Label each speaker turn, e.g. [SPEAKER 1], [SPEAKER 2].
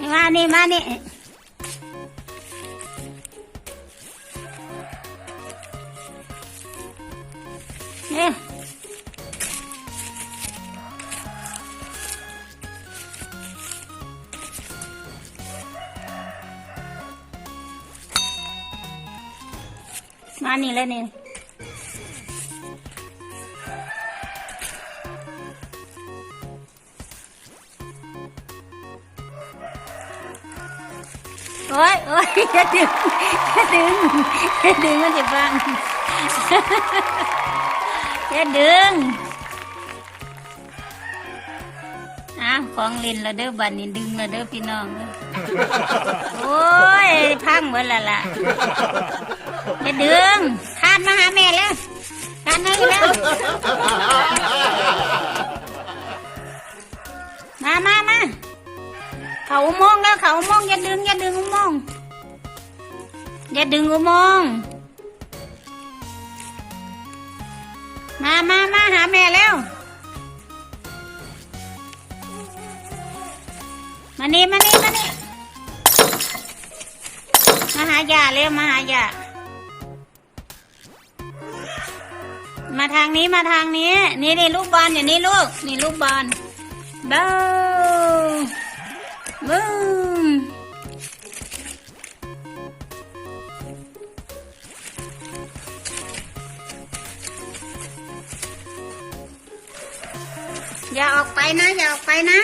[SPEAKER 1] มานี่มานี่เร็วมานี่เลยนี่ โอ้ยโอ้ยอย่าดึงอย่าดึงอย่าดึงมันจะฟังอย่าดึงอะของลินละเด้อบัดนี้ดึงละเด้อพี่น้องโอ้ยพังหมดละล่ะอย่าดึงคานมาหาแม่แล้วคานให้แล้วมามามา เขาอุโมงค์แล้วเขาอุโมงค์อย่าดึงอย่าดึงอุโมงค์อย่าดึงอุโมงค์มามามาหาแม่แล้วมานี่มานี่มานี่มาหายาเร็วมาหายามาทางนี้มาทางนี้ นี่นี่ลูกบอลอย่างนี้ลูก นี่ลูกบอลบ้า อย่าออกไปนะ อย่าออกไปนะ